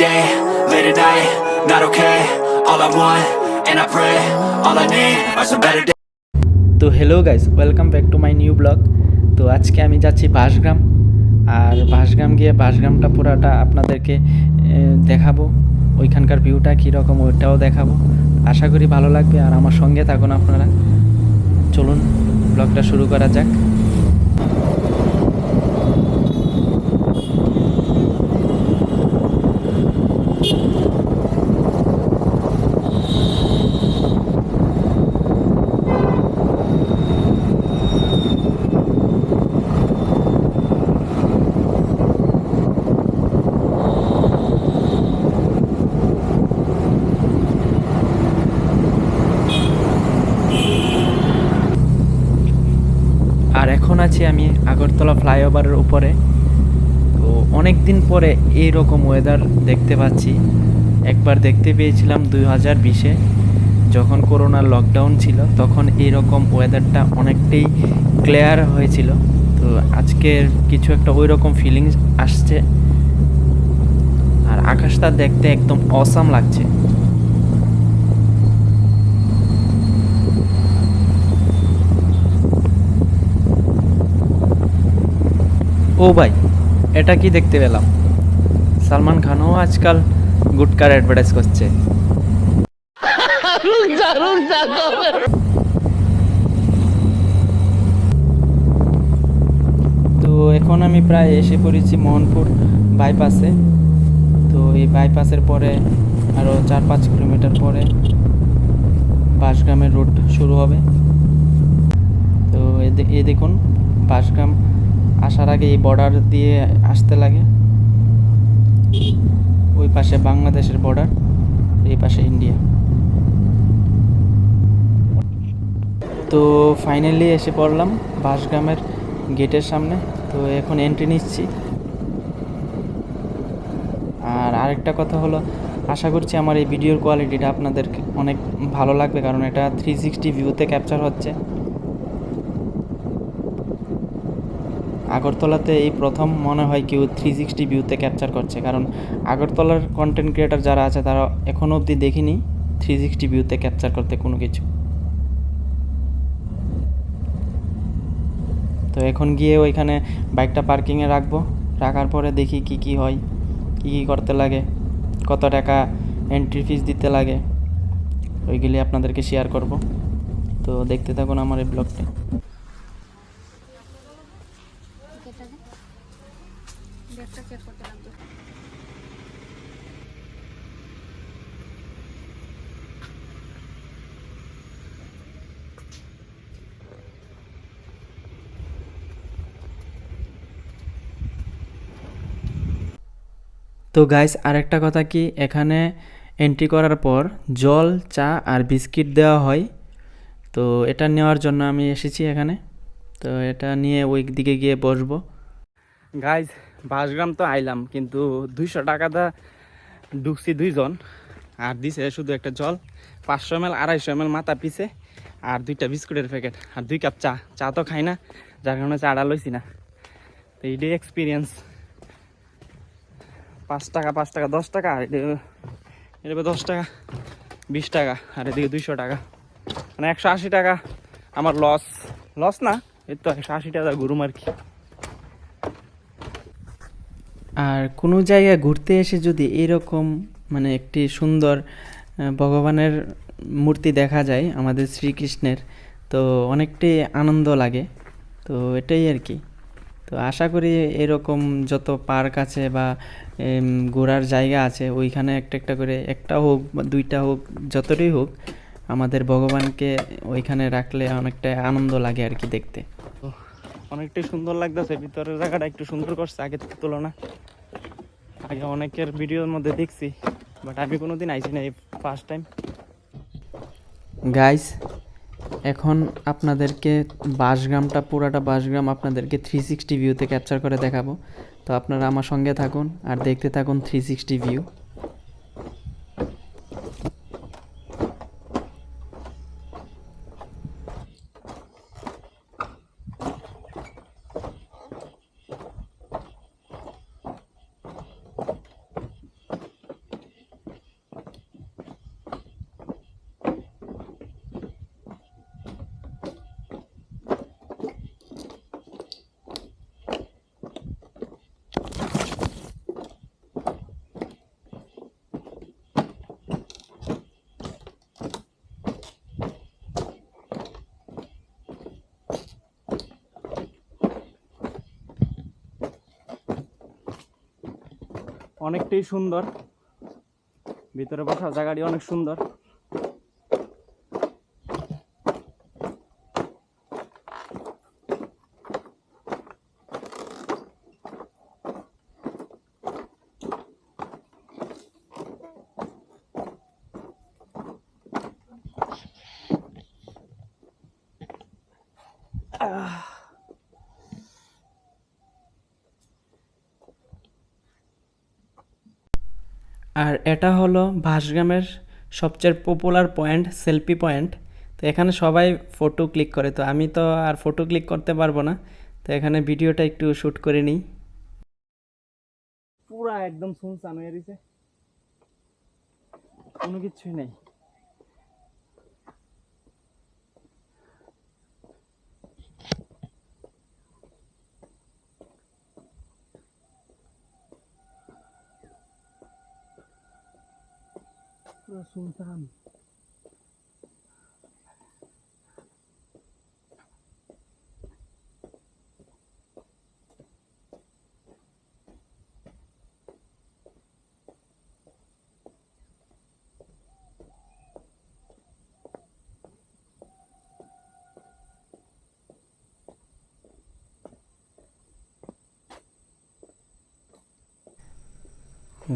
day, late at night, not okay. All I want, and I pray, all I need are some better days. তো hello guys welcome back to my new blog তো আজকে আমি যাচ্ছি বাসগ্রাম আর বাসগ্রাম গিয়ে বাসগ্রামটা পুরাটা আপনাদেরকে দেখাবো ওইখানকার ভিউটা কীরকম ওইটাও দেখাবো আশা করি ভালো লাগবে আর আমার সঙ্গে থাকুন আপনারা চলুন ব্লগটা শুরু করা যাক আর এখন আছি আমি আগরতলা ফ্লাইওভারের উপরে। তো অনেক দিন পরে এই রকম ওয়েদার দেখতে পাচ্ছি। একবার দেখতে পেয়েছিলাম দুই হাজার বিশে, যখন করোনার লকডাউন ছিল, তখন এই রকম ওয়েদারটা অনেকটাই ক্লিয়ার হয়েছিল। তো আজকের কিছু একটা ওই রকম ফিলিংস আসছে। আর আকাশটা দেখতে একদম অসাম লাগছে। ও ভাই, এটা কি দেখতে পেলাম? সালমান খানও আজকাল গুটকার অ্যাডভার্টাইজ করছে। তো এখন আমি প্রায় এসে পড়েছি মোহনপুর বাইপাসে তো এই বাইপাসের পরে আরও চার পাঁচ কিলোমিটার পরে বাসগ্রামের রোড শুরু হবে। তো এ দেখুন বাসগ্রাম আসার আগে এই বর্ডার দিয়ে আসতে লাগে। ওই পাশে বাংলাদেশের বর্ডার এই পাশে ইন্ডিয়া তো ফাইনালি এসে পড়লাম বাসগ্রামের গেটের সামনে। তো এখন এন্ট্রি নিচ্ছি। আর আরেকটা কথা হলো, আশা করছি আমার এই ভিডিওর কোয়ালিটিটা আপনাদের অনেক ভালো লাগবে, কারণ এটা থ্রি সিক্সটি ভিউতে ক্যাপচার হচ্ছে। আগরতলাতে এই প্রথম মনে হয় কেউ থ্রি সিক্সটি ভিউতে ক্যাপচার করছে। কারণ আগরতলার কন্টেন্ট ক্রিয়েটার যারা আছে, তারা এখনও অবধি দেখিনি থ্রি সিক্সটি ভিউতে ক্যাপচার করতে কোনো কিছু। তো এখন গিয়ে ওইখানে বাইকটা পার্কিংয়ে রাখব। রাখার পরে দেখি কি কি হয়, কি কি করতে লাগে, কত টাকা এন্ট্রি ফিস দিতে লাগে, ওইগুলি আপনাদেরকে শেয়ার করব। তো দেখতে থাকুন আমার এই ব্লগটা তো গাইস আরেকটা কথা কি? এখানে এন্ট্রি করার পর জল, চা আর বিস্কিট দেওয়া হয়। তো এটা নেওয়ার জন্য আমি এসেছি এখানে। তো এটা নিয়ে ওই দিকে গিয়ে বসবো। গাইস বাসগ্রাম তো আইলাম, কিন্তু দুইশো টাকাটা ঢুকছি দুইজন। আর দিছে শুধু একটা জল, পাঁচশো এম এল আড়াইশো এম এল মাথা পিছে, আর দুইটা বিস্কুটের প্যাকেট, আর দুই কাপ চা। চা তো খাই না, যার কারণে চাটা লইছি না। তো এইটাই এক্সপিরিয়েন্স পাঁচ টাকা পাঁচ টাকা, দশ টাকা, আর এটা দশ টাকা, বিশ টাকা, আর এদিকে দুইশো টাকা। মানে একশো আশি টাকা আমার লস লস না, এই তো একশো আশি টাকা ঘুরুম আর কি আর কোনো জায়গায় ঘুরতে এসে যদি এরকম মানে একটি সুন্দর ভগবানের মূর্তি দেখা যায় আমাদের শ্রীকৃষ্ণের, তো অনেকটাই আনন্দ লাগে। তো এটাই আর কি। তো আশা করি এরকম যত পার্ক আছে বা ঘোরার জায়গা আছে ওইখানে একটা একটা করে একটা হোক বা দুইটা হোক যতটাই হোক আমাদের ভগবানকে ওইখানে রাখলে অনেকটা আনন্দ লাগে আর কি দেখতে। অনেকটাই সুন্দর লাগতেছে ভিতরের জায়গাটা একটু সুন্দর করছে আগের তুলনা। আগে অনেকের ভিডিওর মধ্যে দেখছি বাট আমি কোনোদিন আইছি না এই ফার্স্ট টাইম গাইস এখন আপনাদেরকে বাসগ্রামটা পুরাটা বাসগ্রাম আপনাদেরকে থ্রি সিক্সটি ভিউতে ক্যাপচার করে দেখাবো। তো আপনারা আমার সঙ্গে থাকুন আর দেখতে থাকুন থ্রি সিক্সটি ভিউ অনেকটাই সুন্দর। ভিতরে বসার জায়গাটি অনেক সুন্দর। আর এটা হলো ভাসগ্রামের সবচেয়ে পপুলার পয়েন্ট সেলফি পয়েন্ট তো এখানে সবাই ফটো ক্লিক করে। তো আমি তো আর ফটো ক্লিক করতে পারব না। তো এখানে ভিডিওটা একটু শ্যুট করে নিই। পুরা একদম শুনসান হয়ে কোনো কিছুই নেই। পুরো শুনসান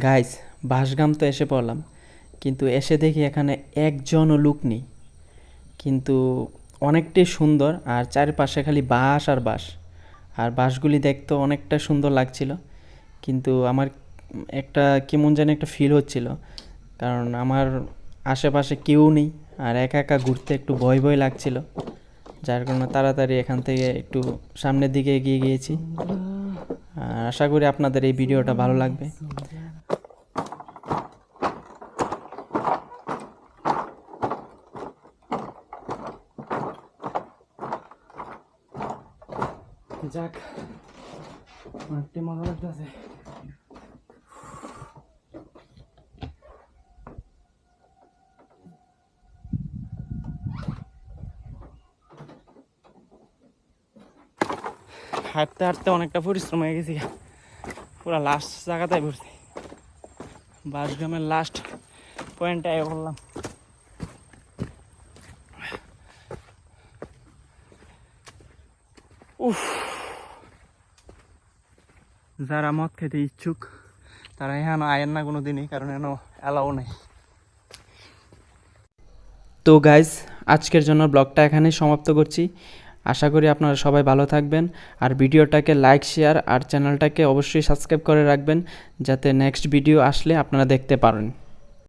গাইস বাসগাম তো এসে পড়লাম। কিন্তু এসে দেখি এখানে একজনও লুক নেই। কিন্তু অনেকটাই সুন্দর আর চারপাশে খালি বাঁশ আর বাঁশ। আর বাঁশগুলি দেখতে অনেকটা সুন্দর লাগছিল। কিন্তু আমার একটা কেমন জানি একটা ফিল হচ্ছিল। কারণ আমার আশেপাশে কেউ নেই আর একা একা ঘুরতে একটু ভয় ভয় লাগছিল। যার কারণে তাড়াতাড়ি এখান থেকে একটু সামনের দিকে এগিয়ে গিয়েছি। আশা করি আপনাদের এই ভিডিওটা ভালো লাগবে যাক অনেকটাই মজা লাগতেছে হাঁটতে হাঁটতে অনেকটা পরিশ্রম হয়ে গেছি পুরো লাস্ট জায়গাটাই ঘুরছি বাসগ্রামের লাস্ট পয়েন্টে আগে উফ। যারা মদ খেতে ইচ্ছুক, তারা এখানে আয়েন না কোনো দিনই কারণ এখানে অ্যালাউ নেই। তো গাইজ আজকের জন্য ব্লগটা এখানেই সমাপ্ত করছি। আশা করি আপনারা সবাই ভালো থাকবেন। আর ভিডিওটাকে লাইক শেয়ার আর চ্যানেলটাকে অবশ্যই সাবস্ক্রাইব করে রাখবেন, যাতে নেক্সট ভিডিও আসলে আপনারা দেখতে পারেন।